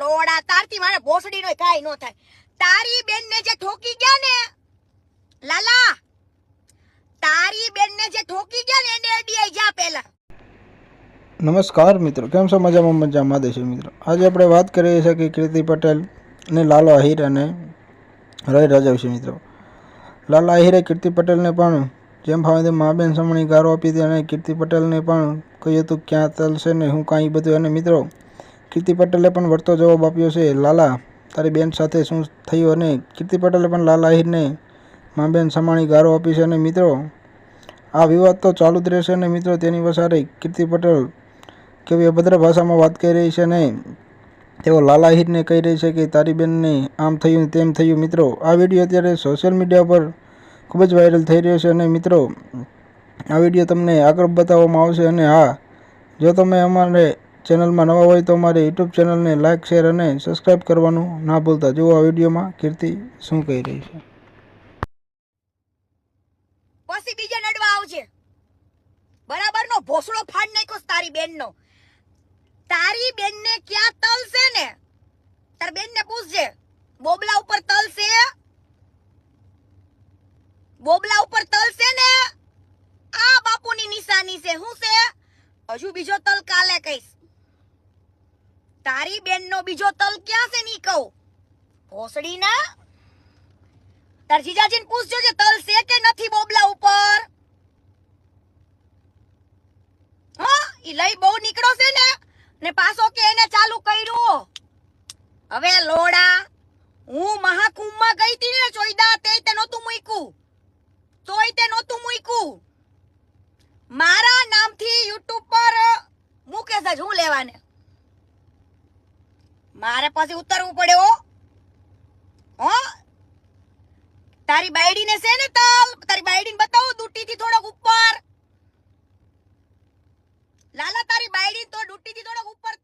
લોડા, તારથી મારે ભોસડી નો કાઈ નો થાય. તારી બેન ને જે ઠોકી ગયા ને, લાલા, તારી બેન ને જે ઠોકી ગયા ને, એને અડીએ જા પેલા નમસ્કાર મિત્રો, કેમ છો? મજામાં મજામાં દેશે મિત્રો. આજે આપણે વાત કરીએ છીએ કે કીર્તિ પટેલ ને લાલો આહિર અને રય રાજા વિશે મિત્રો. લાલા આહિરે કીર્તિ પટેલને પણ જેમ ભાવે તેમ મા બેન સમણી ગારો આપી હતી અને કીર્તિ પટેલને પણ કહ્યું હતું, ક્યાં ચાલશે ને, હું કાંઈ બધું. અને મિત્રો કીર્તિ પટેલે પણ વળતો જવાબ આપ્યો છે, લાલા, તારી બેન સાથે શું થયું અને કીર્તિ પટેલે પણ લાલા આહિરને મા બેન સમાણી ગારો આપી છે અને મિત્રો, આ વિવાદ તો ચાલુ જ રહેશે અને મિત્રો, તેની વસારે કીર્તિ પટેલ કેવી અભદ્ર ભાષામાં વાત કરી રહી છે અને તેઓ લાલા આહિરને કહી રહી છે કે, તારી બેનને આમ થયું તેમ થયું. મિત્રો, આ વીડિયો અત્યારે સોશિયલ મીડિયા પર ખૂબ જ વાયરલ થઈ રહ્યો છે અને મિત્રો, આ વીડિયો તમને આગળ બતાવવામાં આવશે અને હા, જો તમે અમારે ચેનલમાં નવા હોય તો અમારી યુટ્યુબ ચેનલને લાઇક શેર અને સબસ્ક્રાઈબ કરવાનું ના ભૂલતા. જુઓ આ વિડીયોમાં કીર્તિ શું કહી રહી છે. પછી બીજે નડવા આવજે. બરાબર નો ભોસડો નાખ્યો તારી બેન તારી બેન ક્યાં તલ ને? તાર બેન ને બોબલા ઉપર તલ બોબલા ઉપર તલ ને? આ બાપુની નિશાની છે. શું છે? હજુ બીજો તલ કાલે કહીશ. તારી બેન નો બીજો તલ ક્યાં છે ની કહું? ભોસડી ના તાર જીજાજીને પૂછજો જે તલ છે કે નથી બોબલા ઉપર? હા, ઈ લઈ બહુ નીકળો છે ને. ને પાછો કે એને ચાલુ કર્યું. હવે લોડા, હું મહાકુંભમાં ગઈ હતી ને ચોઈદા તે તે નહોતું મૂક્યું. તોય તે નહોતું મૂક્યું. મારા નામથી યુટ્યુબ પર મૂકે છે, હું લેવાને. મારે પછી ઉતરવું પડે, હો. હો. તારી બાયડીને છે ને તાલ તારી બાયડીને બતાવો, દુટીથી થોડોક ઉપર. લાલા, તારી બાયડી તો દુટીથી થોડોક ઉપર